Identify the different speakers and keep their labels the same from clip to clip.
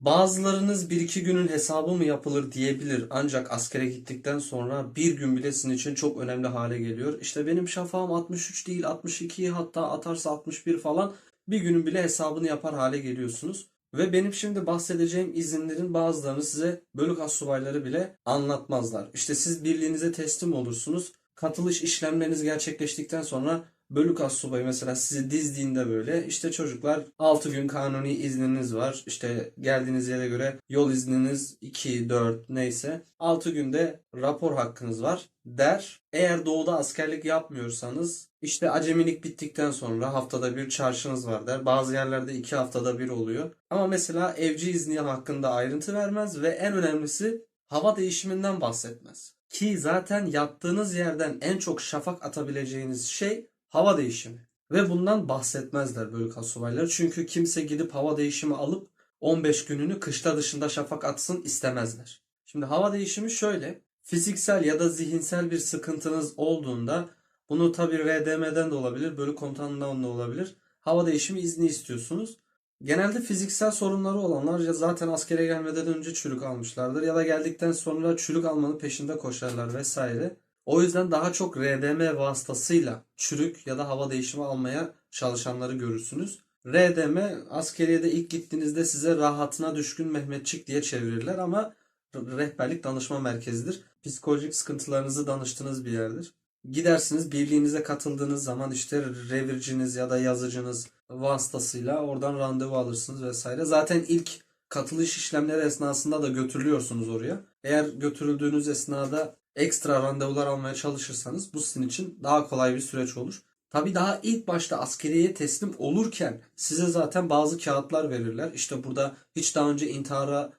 Speaker 1: Bazılarınız bir iki günün hesabı mı yapılır diyebilir ancak askere gittikten sonra bir gün bile sizin için çok önemli hale geliyor. İşte benim şafağım 63 değil 62 hatta atarsa 61 falan bir günün bile hesabını yapar hale geliyorsunuz. Ve benim şimdi bahsedeceğim izinlerin bazılarını size bölük astsubayları bile anlatmazlar. İşte siz birliğinize teslim olursunuz. Katılış işlemleriniz gerçekleştikten sonra bölük astsubayı mesela sizi dizdiğinde böyle işte çocuklar 6 gün kanuni izniniz var. İşte geldiğiniz yere göre yol izniniz 2, 4 neyse 6 günde rapor hakkınız var der. Eğer doğuda askerlik yapmıyorsanız işte acemilik bittikten sonra haftada bir çarşınız var der. Bazı yerlerde iki haftada bir oluyor. Ama mesela evci izni hakkında ayrıntı vermez ve en önemlisi hava değişiminden bahsetmez. Ki zaten yattığınız yerden en çok şafak atabileceğiniz şey hava değişimi. Ve bundan bahsetmezler bölük astsubayları. Çünkü kimse gidip hava değişimi alıp 15 gününü kışta dışında şafak atsın istemezler. Şimdi hava değişimi şöyle. Fiziksel ya da zihinsel bir sıkıntınız olduğunda bunu tabi RDM'den de olabilir, bölük komutanından da olabilir. Hava değişimi izni istiyorsunuz. Genelde fiziksel sorunları olanlar ya zaten askere gelmeden önce çürük almışlardır ya da geldikten sonra çürük almanın peşinde koşarlar vesaire. O yüzden daha çok RDM vasıtasıyla çürük ya da hava değişimi almaya çalışanları görürsünüz. RDM askeriyede ilk gittiğinizde size rahatına düşkün Mehmetçik diye çevirirler ama rehberlik danışma merkezidir. Psikolojik sıkıntılarınızı danıştığınız bir yerdir. Gidersiniz birliğinize katıldığınız zaman işte revirciniz ya da yazıcınız vasıtasıyla oradan randevu alırsınız vesaire. Zaten ilk katılış işlemleri esnasında da götürülüyorsunuz oraya. Eğer götürüldüğünüz esnada ekstra randevular almaya çalışırsanız bu sizin için daha kolay bir süreç olur. Tabii daha ilk başta askeriyeye teslim olurken size zaten bazı kağıtlar verirler. İşte burada hiç daha önce intihara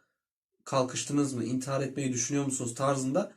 Speaker 1: kalkıştınız mı, intihar etmeyi düşünüyor musunuz tarzında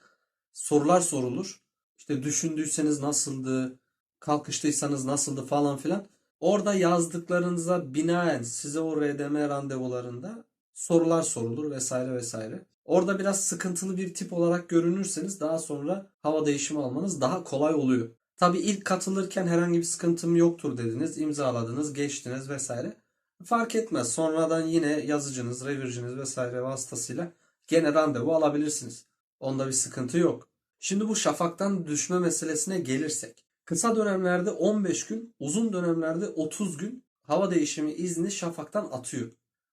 Speaker 1: sorular sorulur. İşte düşündüyseniz nasıldı, kalkıştıysanız nasıldı falan filan. Orada yazdıklarınıza binaen size o RDM randevularında sorular sorulur vesaire vesaire. Orada biraz sıkıntılı bir tip olarak görünürseniz daha sonra hava değişimi almanız daha kolay oluyor. Tabi ilk katılırken herhangi bir sıkıntım yoktur dediniz, imzaladınız, geçtiniz vesaire. Fark etmez. Sonradan yine yazıcınız, revirciniz vesaire vasıtasıyla gene randevu alabilirsiniz. Onda bir sıkıntı yok. Şimdi bu şafaktan düşme meselesine gelirsek. Kısa dönemlerde 15 gün, uzun dönemlerde 30 gün hava değişimi izni şafaktan atıyor.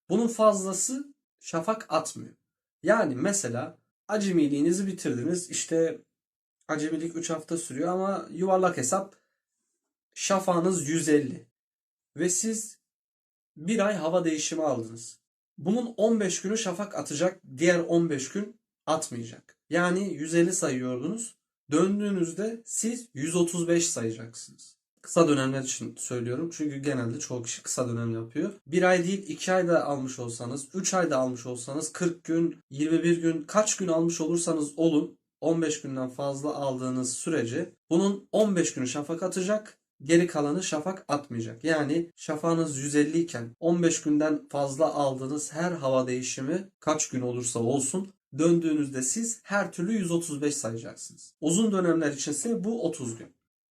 Speaker 1: Bunun fazlası şafak atmıyor. Yani mesela acemiliğinizi bitirdiniz. İşte acemilik 3 hafta sürüyor ama yuvarlak hesap şafağınız 150. Ve siz bir ay hava değişimi aldınız. Bunun 15 günü şafak atacak, diğer 15 gün atmayacak. Yani 150 sayıyordunuz. Döndüğünüzde siz 135 sayacaksınız. Kısa dönemler için söylüyorum. Çünkü genelde çoğu kişi kısa dönem yapıyor. Bir ay değil 2 ayda almış olsanız, 3 ayda almış olsanız 40 gün, 21 gün kaç gün almış olursanız olun 15 günden fazla aldığınız sürece bunun 15 günü şafak atacak. Geri kalanı şafak atmayacak. Yani şafağınız 150 iken 15 günden fazla aldığınız her hava değişimi kaç gün olursa olsun döndüğünüzde siz her türlü 135 sayacaksınız. Uzun dönemler içinse bu 30 gün.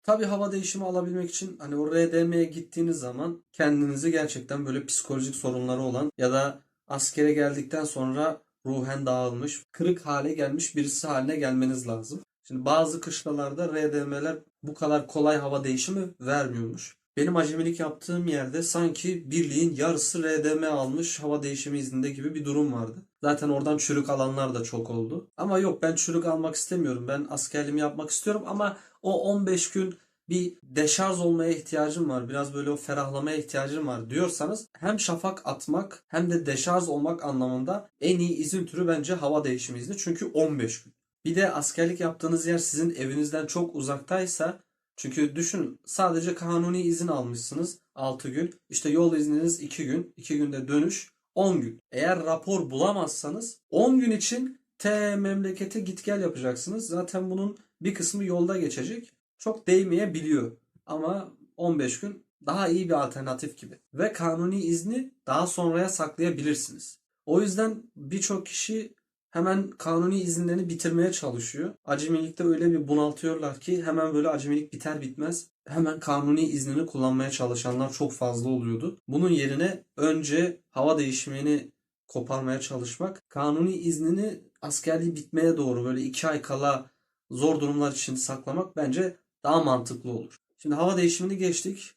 Speaker 1: Tabi hava değişimi alabilmek için hani o RDM'ye gittiğiniz zaman kendinizi gerçekten böyle psikolojik sorunları olan ya da askere geldikten sonra ruhen dağılmış, kırık hale gelmiş birisi haline gelmeniz lazım. Şimdi bazı kışlalarda RDM'ler bu kadar kolay hava değişimi vermiyormuş. Benim acemilik yaptığım yerde sanki birliğin yarısı RDM almış hava değişimi izninde gibi bir durum vardı. Zaten oradan çürük alanlar da çok oldu. Ama yok ben çürük almak istemiyorum. Ben askerliğimi yapmak istiyorum ama o 15 gün bir deşarj olmaya ihtiyacım var. Biraz böyle o ferahlamaya ihtiyacım var diyorsanız hem şafak atmak hem de deşarj olmak anlamında en iyi izin türü bence hava değişimi izni. Çünkü 15 gün. Bir de askerlik yaptığınız yer sizin evinizden çok uzaktaysa çünkü düşün sadece kanuni izin almışsınız 6 gün. İşte yol izniniz 2 gün. 2 günde dönüş 10 gün. Eğer rapor bulamazsanız 10 gün için T memlekete git gel yapacaksınız. Zaten bunun bir kısmı yolda geçecek. Çok değmeyebiliyor. Ama 15 gün daha iyi bir alternatif gibi. Ve kanuni izni daha sonraya saklayabilirsiniz. O yüzden birçok kişi hemen kanuni izinlerini bitirmeye çalışıyor. Acemilikte öyle bir bunaltıyorlar ki hemen böyle acemilik biter bitmez hemen kanuni iznini kullanmaya çalışanlar çok fazla oluyordu. Bunun yerine önce hava değişimini koparmaya çalışmak. Kanuni iznini askerliği bitmeye doğru böyle iki ay kala zor durumlar için saklamak bence daha mantıklı olur. Şimdi hava değişimini geçtik.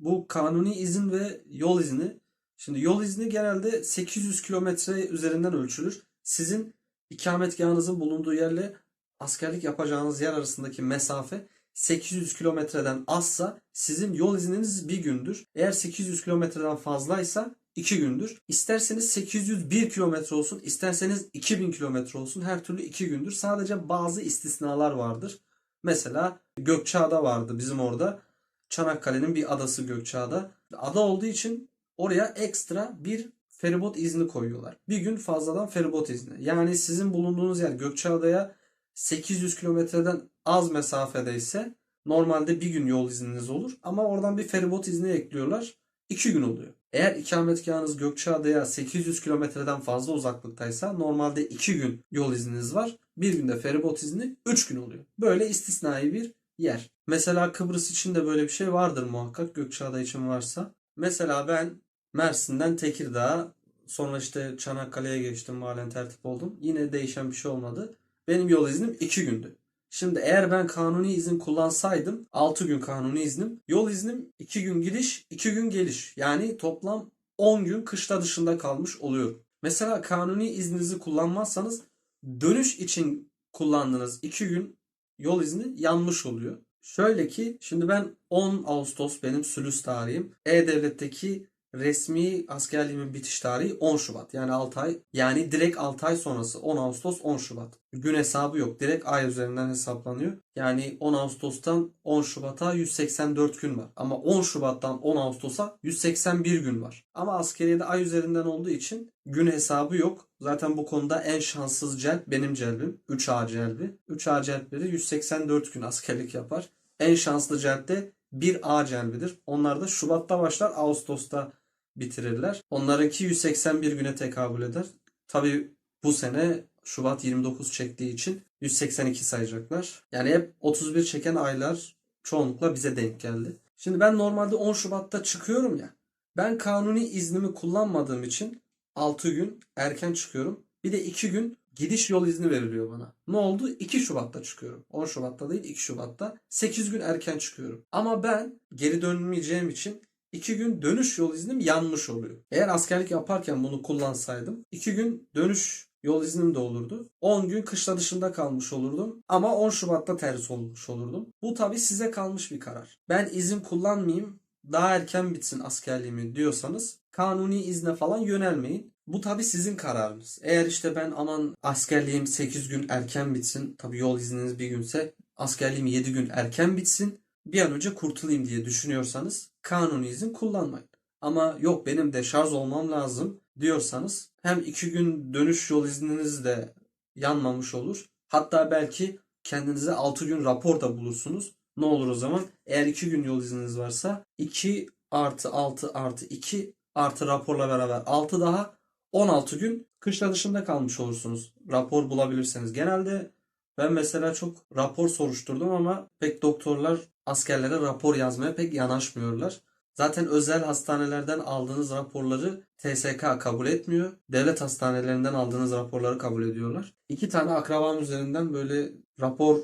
Speaker 1: Bu kanuni izin ve yol izni. Şimdi yol izni genelde 800 kilometre üzerinden ölçülür. Sizin ikametgahınızın bulunduğu yerle askerlik yapacağınız yer arasındaki mesafe 800 kilometreden azsa sizin yol izniniz bir gündür. Eğer 800 kilometreden fazlaysa 2 gündür. İsterseniz 801 kilometre olsun, isterseniz 2000 kilometre olsun her türlü 2 gündür. Sadece bazı istisnalar vardır. Mesela Gökçeada vardı bizim orada. Çanakkale'nin bir adası Gökçeada. Ada olduğu için oraya ekstra bir feribot izni koyuyorlar. Bir gün fazladan feribot izni. Yani sizin bulunduğunuz yer Gökçeada'ya 800 kilometreden az mesafedeyse normalde bir gün yol izniniz olur. Ama oradan bir feribot izni ekliyorlar. 2 gün oluyor. Eğer ikametgahınız Gökçeada'ya 800 kilometreden fazla uzaklıktaysa normalde 2 gün yol izniniz var. Bir günde feribot izni 3 gün oluyor. Böyle istisnai bir yer. Mesela Kıbrıs için de böyle bir şey vardır muhakkak Gökçeada için varsa. Mesela ben Mersin'den Tekirdağ'a sonra işte Çanakkale'ye geçtim halen tertip oldum. Yine değişen bir şey olmadı. Benim yol iznim 2 gündü. Şimdi eğer ben kanuni izin kullansaydım 6 gün kanuni iznim. Yol iznim 2 gün gidiş 2 gün geliş. Yani toplam 10 gün kışla dışında kalmış oluyorum. Mesela kanuni izninizi kullanmazsanız dönüş için kullandığınız 2 gün yol izni yanmış oluyor. Şöyle ki şimdi ben 10 Ağustos benim sülüs tarihim. E-Devlet'teki resmi askerliğimin bitiş tarihi 10 Şubat. Yani 6 ay yani direkt 6 ay sonrası 10 Ağustos 10 Şubat. Gün hesabı yok. Direkt ay üzerinden hesaplanıyor. Yani 10 Ağustos'tan 10 Şubat'a 184 gün var. Ama 10 Şubat'tan 10 Ağustos'a 181 gün var. Ama askeriyede ay üzerinden olduğu için gün hesabı yok. Zaten bu konuda en şanssız celp benim celbim. 3A celbi. 3A celpleri 184 gün askerlik yapar. En şanslı celp de 1A celbidir. Onlar da Şubat'ta başlar, Ağustos'ta bitirirler. Onlarınki 181 güne tekabül eder. Tabi bu sene Şubat 29 çektiği için 182 sayacaklar. Yani hep 31 çeken aylar çoğunlukla bize denk geldi. Şimdi ben normalde 10 Şubat'ta çıkıyorum ya. Ben kanuni iznimi kullanmadığım için 6 gün erken çıkıyorum. Bir de 2 gün gidiş yol izni veriliyor bana. Ne oldu? 2 Şubat'ta çıkıyorum. 10 Şubat'ta değil 2 Şubat'ta. 8 gün erken çıkıyorum. Ama ben geri dönmeyeceğim için 2 gün dönüş yol iznim yanmış oluyor. Eğer askerlik yaparken bunu kullansaydım 2 gün dönüş yol iznim de olurdu. 10 gün kışla dışında kalmış olurdum. Ama 10 Şubat'ta ters olmuş olurdum. Bu tabi size kalmış bir karar. Ben izin kullanmayayım daha erken bitsin askerliğimi diyorsanız kanuni izne falan yönelmeyin. Bu tabi sizin kararınız. Eğer işte ben aman askerliğim 8 gün erken bitsin. Tabi yol izniniz bir günse askerliğim 7 gün erken bitsin. Bir an önce kurtulayım diye düşünüyorsanız kanuni izin kullanmayın. Ama yok benim de şarj olmam lazım diyorsanız hem 2 gün dönüş yol izniniz de yanmamış olur. Hatta belki kendinize 6 gün rapor da bulursunuz. Ne olur o zaman? Eğer 2 gün yol izniniz varsa 2 artı 6 artı 2 artı raporla beraber 6 daha 16 gün kışla dışında kalmış olursunuz. Rapor bulabilirseniz. Genelde ben mesela çok rapor soruşturdum ama pek doktorlar askerlere rapor yazmaya pek yanaşmıyorlar. Zaten özel hastanelerden aldığınız raporları TSK kabul etmiyor. Devlet hastanelerinden aldığınız raporları kabul ediyorlar. İki tane akrabam üzerinden böyle rapor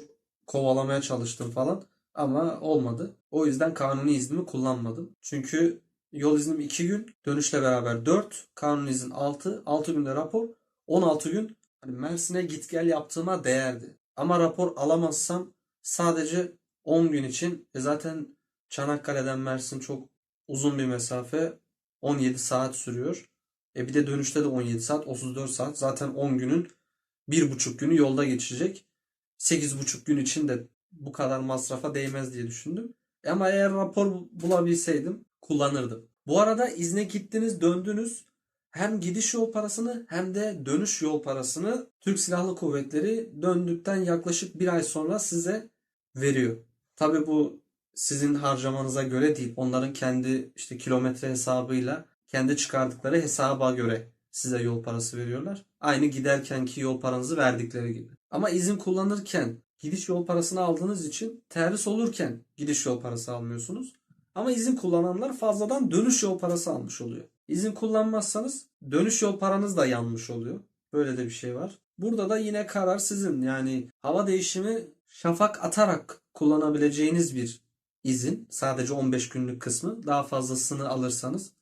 Speaker 1: kovalamaya çalıştım falan ama olmadı. O yüzden kanuni iznimi kullanmadım. Çünkü yol iznim 2 gün, dönüşle beraber 4, kanuni izin 6, 6 günde rapor, 16 gün hani Mersin'e git gel yaptığıma değerdi. Ama rapor alamazsam sadece 10 gün için e zaten Çanakkale'den Mersin çok uzun bir mesafe. 17 saat sürüyor. E bir de dönüşte de 17 saat, 34 saat. Zaten 10 günün 1,5 günü yolda geçecek. 8,5 gün için de bu kadar masrafa değmez diye düşündüm. E ama eğer rapor bulabilseydim kullanırdım. Bu arada izne gittiniz, döndünüz. Hem gidiş yol parasını hem de dönüş yol parasını Türk Silahlı Kuvvetleri döndükten yaklaşık bir ay sonra size veriyor. Tabi bu sizin harcamanıza göre değil. Onların kendi işte kilometre hesabıyla kendi çıkardıkları hesaba göre size yol parası veriyorlar. Aynı giderkenki yol paranızı verdikleri gibi. Ama izin kullanırken gidiş yol parasını aldığınız için terhis olurken gidiş yol parası almıyorsunuz. Ama izin kullananlar fazladan dönüş yol parası almış oluyor. İzin kullanmazsanız dönüş yol paranız da yanmış oluyor. Böyle de bir şey var. Burada da yine karar sizin. Yani hava değişimi şafak atarak kullanabileceğiniz bir izin. Sadece 15 günlük kısmı. Daha fazlasını alırsanız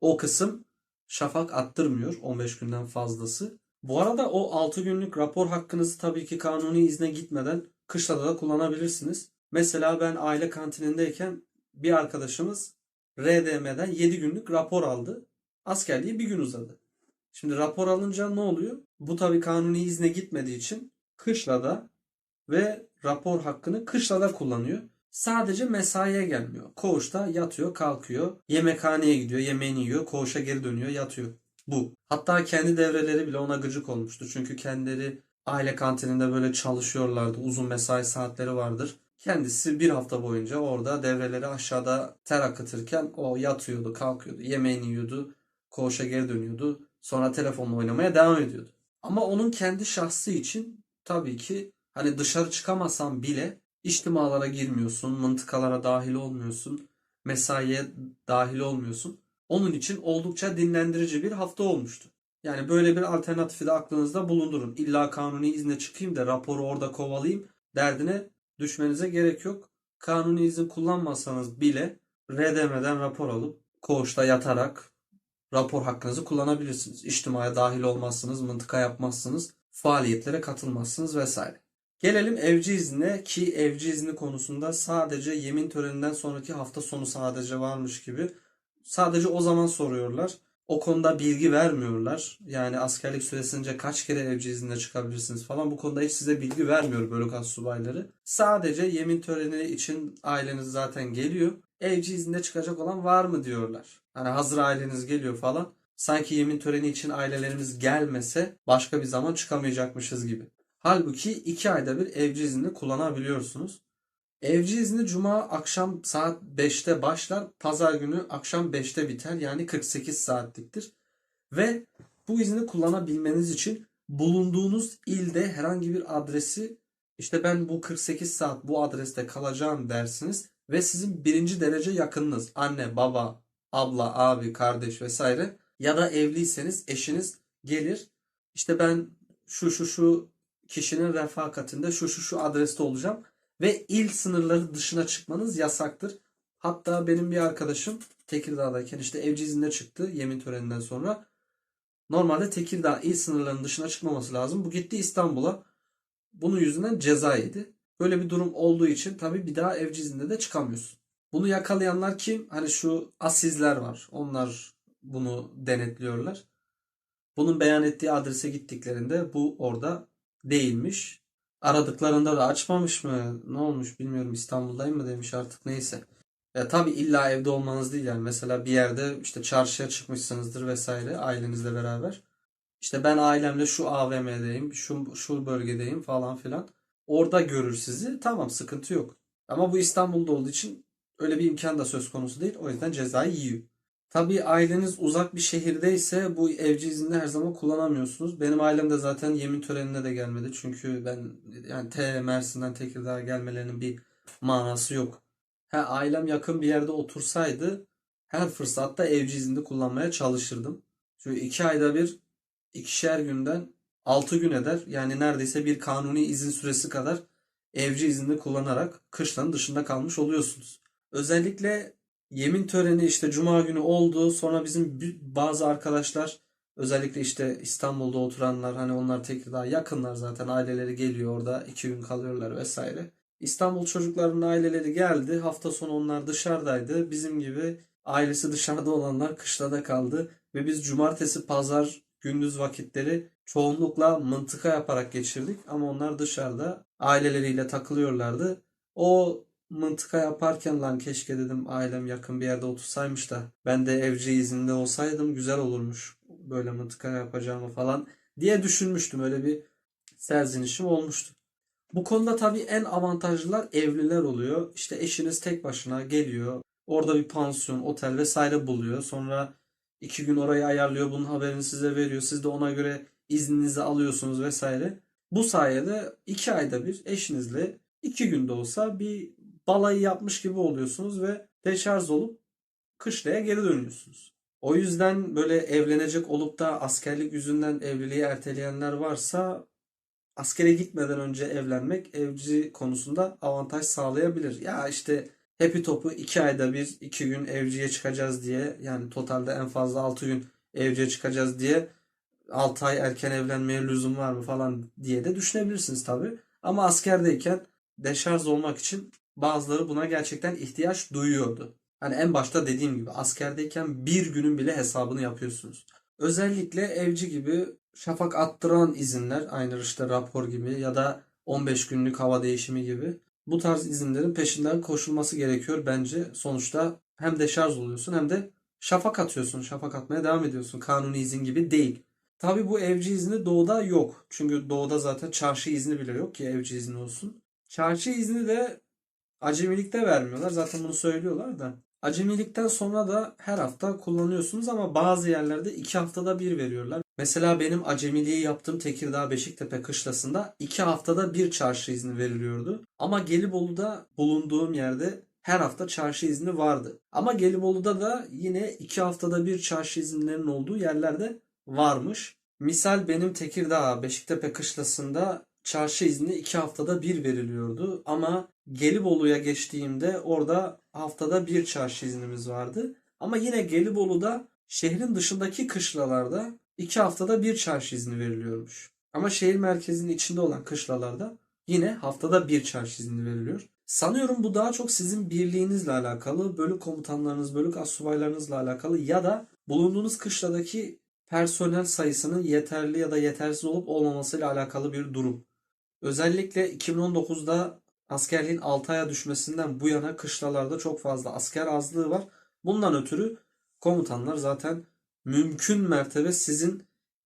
Speaker 1: o kısım şafak attırmıyor 15 günden fazlası. Bu arada o 6 günlük rapor hakkınızı tabii ki kanuni izne gitmeden kışlada da kullanabilirsiniz. Mesela ben aile kantinindeyken bir arkadaşımız RDM'den 7 günlük rapor aldı. Askerliği bir gün uzadı. Şimdi rapor alınca ne oluyor? Bu tabii kanuni izne gitmediği için kışlada ve rapor hakkını kışlada kullanıyor. Sadece mesaiye gelmiyor. Koğuşta yatıyor, kalkıyor. Yemekhaneye gidiyor, yemeğini yiyor, koğuşa geri dönüyor, yatıyor. Bu. Hatta kendi devreleri bile ona gıcık olmuştu. Çünkü kendileri aile kantininde böyle çalışıyorlardı. Uzun mesai saatleri vardır. Kendisi bir hafta boyunca orada devreleri aşağıda ter akıtırken o yatıyordu, kalkıyordu, yemeğini yiyordu, koğuşa geri dönüyordu. Sonra telefonla oynamaya devam ediyordu. Ama onun kendi şahsı için tabii ki hani dışarı çıkamasan bile içtimalara girmiyorsun, mıntıkalara dahil olmuyorsun, mesaiye dahil olmuyorsun. Onun için oldukça dinlendirici bir hafta olmuştu. Yani böyle bir alternatifi de aklınızda bulundurun. İlla kanuni izne çıkayım da raporu orada kovalayayım derdine düşmenize gerek yok. Kanuni izin kullanmasanız bile RDM'den rapor alıp koğuşta yatarak rapor hakkınızı kullanabilirsiniz. İçtimaya dahil olmazsınız, mıntıka yapmazsınız, faaliyetlere katılmazsınız vesaire. Gelelim evci iznine ki evci izni konusunda sadece yemin töreninden sonraki hafta sonu sadece varmış gibi sadece o zaman soruyorlar. O konuda bilgi vermiyorlar. Yani askerlik süresince kaç kere evci iznine çıkabilirsiniz falan bu konuda hiç size bilgi vermiyor bölük subayları. Sadece yemin töreni için aileniz zaten geliyor. Evci izninde çıkacak olan var mı diyorlar. Hani hazır aileniz geliyor falan. Sanki yemin töreni için ailelerimiz gelmese başka bir zaman çıkamayacakmışız gibi. Halbuki iki ayda bir evci izni kullanabiliyorsunuz. Evci izni cuma akşam saat 5'te başlar. Pazar günü akşam 5'te biter. Yani 48 saatliktir. Ve bu izni kullanabilmeniz için bulunduğunuz ilde herhangi bir adresi işte ben bu 48 saat bu adreste kalacağım dersiniz ve sizin birinci derece yakınınız anne, baba, abla, abi, kardeş vesaire ya da evliyseniz eşiniz gelir. İşte ben şu şu şu kişinin refakatinde şu şu şu adreste olacağım ve il sınırları dışına çıkmanız yasaktır. Hatta benim bir arkadaşım Tekirdağ'dayken işte evci iznine çıktı yemin töreninden sonra. Normalde Tekirdağ il sınırlarının dışına çıkmaması lazım. Bu gitti İstanbul'a. Bunun yüzünden ceza yedi. Böyle bir durum olduğu için tabii bir daha evci izninde de çıkamıyorsun. Bunu yakalayanlar kim? Hani şu asizler var. Onlar bunu denetliyorlar. Bunun beyan ettiği adrese gittiklerinde bu orada değilmiş. Aradıklarında da açmamış mı? Ne olmuş bilmiyorum. İstanbul'dayım mı demiş artık neyse. Ya tabii illa evde olmanız değil yani. Mesela bir yerde işte çarşıya çıkmışsınızdır vesaire ailenizle beraber. İşte ben ailemle şu AVM'deyim, şu şu bölgedeyim falan filan. Orada görür sizi. Tamam sıkıntı yok. Ama bu İstanbul'da olduğu için öyle bir imkan da söz konusu değil. O yüzden cezayı yiyor. Tabii aileniz uzak bir şehirdeyse bu evci iznini her zaman kullanamıyorsunuz. Benim ailem de zaten yemin törenine de gelmedi. Çünkü ben yani T Mersin'den Tekirdağ'a gelmelerinin bir manası yok. Ha, ailem yakın bir yerde otursaydı her fırsatta evci izni kullanmaya çalışırdım. Çünkü iki ayda bir ikişer günden 6 gün eder. Yani neredeyse bir kanuni izin süresi kadar evci izni kullanarak kışlanın dışında kalmış oluyorsunuz. Özellikle yemin töreni işte cuma günü oldu. Sonra bizim bazı arkadaşlar özellikle işte İstanbul'da oturanlar hani onlar Tekirdağ yakınlar zaten aileleri geliyor orada iki gün kalıyorlar vesaire. İstanbul çocuklarının aileleri geldi. Hafta sonu onlar dışarıdaydı. Bizim gibi ailesi dışarıda olanlar kışlada kaldı. Ve biz cumartesi, pazar, gündüz vakitleri çoğunlukla mıntıka yaparak geçirdik. Ama onlar dışarıda aileleriyle takılıyorlardı. O mıntıka yaparken lan keşke dedim ailem yakın bir yerde otursaymış da ben de evci izinde olsaydım güzel olurmuş böyle mıntıka yapacağımı falan diye düşünmüştüm. Öyle bir serzenişim olmuştu. Bu konuda tabii en avantajlılar evliler oluyor. İşte eşiniz tek başına geliyor. Orada bir pansiyon, otel vesaire buluyor. Sonra iki gün orayı ayarlıyor. Bunun haberini size veriyor. Siz de ona göre izninizi alıyorsunuz vesaire. Bu sayede iki ayda bir eşinizle iki günde olsa bir balayı yapmış gibi oluyorsunuz ve deşarj olup kışlaya geri dönüyorsunuz. O yüzden böyle evlenecek olup da askerlik yüzünden evliliği erteleyenler varsa askere gitmeden önce evlenmek evci konusunda avantaj sağlayabilir. Ya işte hepi topu iki ayda bir iki gün evciye çıkacağız diye yani totalde en fazla 6 gün evciye çıkacağız diye 6 ay erken evlenmeye lüzum var mı falan diye de düşünebilirsiniz tabii. Ama askerdeyken deşarj olmak için bazıları buna gerçekten ihtiyaç duyuyordu. Hani en başta dediğim gibi askerdeyken bir günün bile hesabını yapıyorsunuz. Özellikle evci gibi şafak attıran izinler aynı işte rapor gibi ya da 15 günlük hava değişimi gibi bu tarz izinlerin peşinden koşulması gerekiyor bence. Sonuçta hem deşarj oluyorsun hem de şafak atıyorsun. Şafak atmaya devam ediyorsun. Kanuni izin gibi değil. Tabii bu evci izni doğuda yok. Çünkü doğuda zaten çarşı izni bile yok ki evci izni olsun. Çarşı izni de acemilikte vermiyorlar. Zaten bunu söylüyorlar da. Acemilikten sonra da her hafta kullanıyorsunuz ama bazı yerlerde iki haftada bir veriyorlar. Mesela benim acemiliği yaptığım Tekirdağ Beşiktepe kışlasında iki haftada bir çarşı izni veriliyordu. Ama Gelibolu'da bulunduğum yerde her hafta çarşı izni vardı. Ama Gelibolu'da da yine iki haftada bir çarşı izinlerinin olduğu yerlerde varmış. Misal benim Tekirdağ Beşiktepe kışlasında çarşı izni iki haftada bir veriliyordu. Ama Gelibolu'ya geçtiğimde orada haftada bir çarşı iznimiz vardı. Ama yine Gelibolu'da şehrin dışındaki kışlalarda iki haftada bir çarşı izni veriliyormuş. Ama şehir merkezinin içinde olan kışlalarda yine haftada bir çarşı izni veriliyor. Sanıyorum bu daha çok sizin birliğinizle alakalı, bölük komutanlarınız, bölük astsubaylarınızla alakalı ya da bulunduğunuz kışladaki personel sayısının yeterli ya da yetersiz olup olmamasıyla alakalı bir durum. Özellikle 2019'da askerliğin 6 aya düşmesinden bu yana kışlalarda çok fazla asker azlığı var. Bundan ötürü komutanlar zaten mümkün mertebe sizin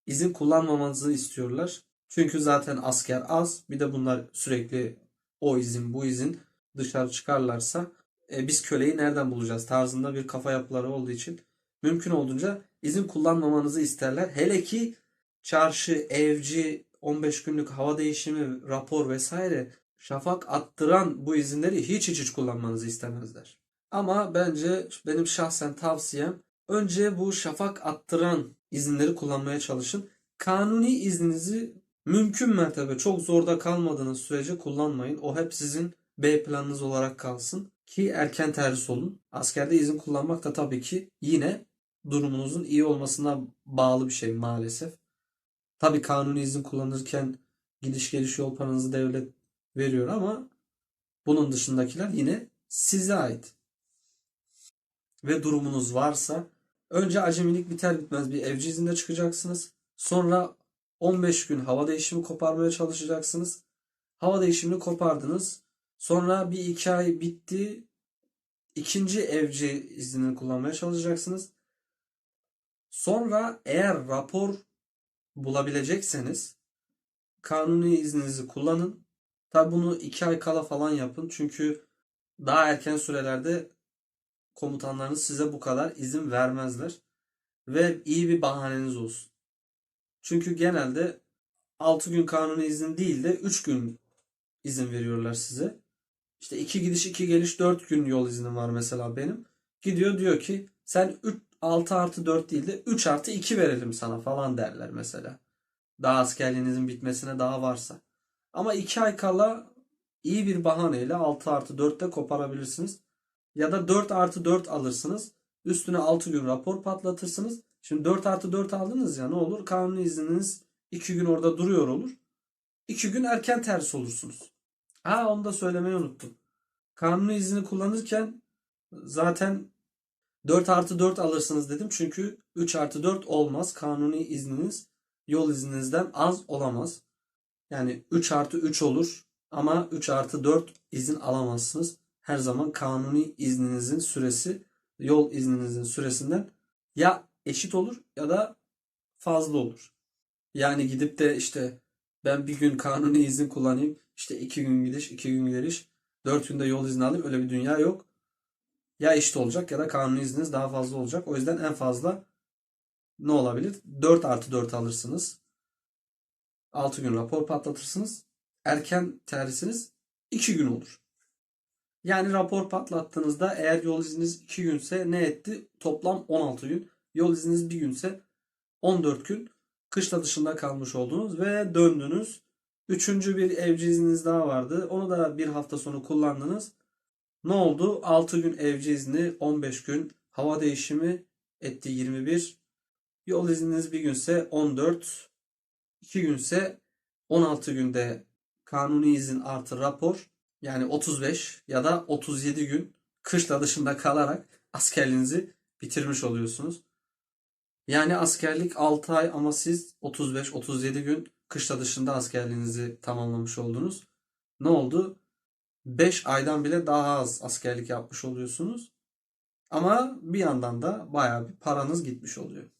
Speaker 1: izin kullanmamanızı istiyorlar. Çünkü zaten asker az. Bir de bunlar sürekli o izin bu izin dışarı çıkarlarsa e, biz köleyi nereden bulacağız tarzında bir kafa yapıları olduğu için mümkün olduğunca izin kullanmamanızı isterler. Hele ki çarşı, evci, 15 günlük hava değişimi, rapor vesaire şafak attıran bu izinleri hiç hiç hiç kullanmanızı istemezler. Ama bence benim şahsen tavsiyem önce bu şafak attıran izinleri kullanmaya çalışın. Kanuni izninizi mümkün mertebe çok zorda kalmadığınız sürece kullanmayın. O hep sizin B planınız olarak kalsın ki erken terhis olun. Askerde izin kullanmak da tabii ki yine durumunuzun iyi olmasına bağlı bir şey maalesef. Tabii kanuni izin kullanırken gidiş geliş yol paranızı devlet veriyor ama bunun dışındakiler yine size ait. Ve durumunuz varsa önce acemilik biter bitmez bir evci izinde çıkacaksınız. Sonra 15 gün hava değişimi koparmaya çalışacaksınız. Hava değişimini kopardınız. Sonra bir iki ay bitti. İkinci evci iznini kullanmaya çalışacaksınız. Sonra eğer rapor bulabilecekseniz kanuni izninizi kullanın. Tabi bunu iki ay kala falan yapın. Çünkü daha erken sürelerde komutanlarınız size bu kadar izin vermezler. Ve iyi bir bahaneniz olsun. Çünkü genelde 6 gün kanuni izin değil de 3 gün izin veriyorlar size. İşte 2 gidiş 2 geliş 4 gün yol iznim var mesela benim. Gidiyor diyor ki sen 3, 6 artı 4 değil de 3 artı 2 verelim sana falan derler mesela. Daha askerliğinizin bitmesine daha varsa. Ama 2 ay kala iyi bir bahaneyle 6 artı 4'te koparabilirsiniz. Ya da 4 artı 4 alırsınız. Üstüne 6 gün rapor patlatırsınız. Şimdi 4 artı 4 aldınız ya ne olur? Kanuni izniniz 2 gün orada duruyor olur. 2 gün erken ters olursunuz. Ha onu da söylemeyi unuttum. Kanuni izni kullanırken zaten 4 artı 4 alırsınız dedim. Çünkü 3 artı 4 olmaz. Kanuni izniniz yol izninizden az olamaz. Yani 3 artı 3 olur. Ama 3 artı 4 izin alamazsınız. Her zaman kanuni izninizin süresi yol izninizin süresinden ya eşit olur ya da fazla olur. Yani gidip de işte ben bir gün kanuni izin kullanayım. işte iki gün gidiş, iki gün geliş. Dört günde yol izni alayım. Öyle bir dünya yok. Ya eşit olacak ya da kanuni izniniz daha fazla olacak. O yüzden en fazla ne olabilir? 4 artı 4 alırsınız. 6 gün rapor patlatırsınız. Erken terhisiniz 2 gün olur. Yani rapor patlattığınızda eğer yol izniniz 2 günse ne etti? Toplam 16 gün. Yol izniniz bir günse 14 gün kışla dışında kalmış oldunuz ve döndünüz. Üçüncü bir evci izniniz daha vardı. Onu da bir hafta sonu kullandınız. Ne oldu? 6 gün evci izni, 15 gün hava değişimi etti 21. Yol izniniz bir günse 14. 2 günse 16 günde kanuni izin artı rapor yani 35 ya da 37 gün kışla dışında kalarak askerliğinizi bitirmiş oluyorsunuz. Yani askerlik 6 ay ama siz 35-37 gün kışla dışında askerliğinizi tamamlamış oldunuz. Ne oldu? 5 aydan bile daha az askerlik yapmış oluyorsunuz. Ama bir yandan da bayağı bir paranız gitmiş oluyor.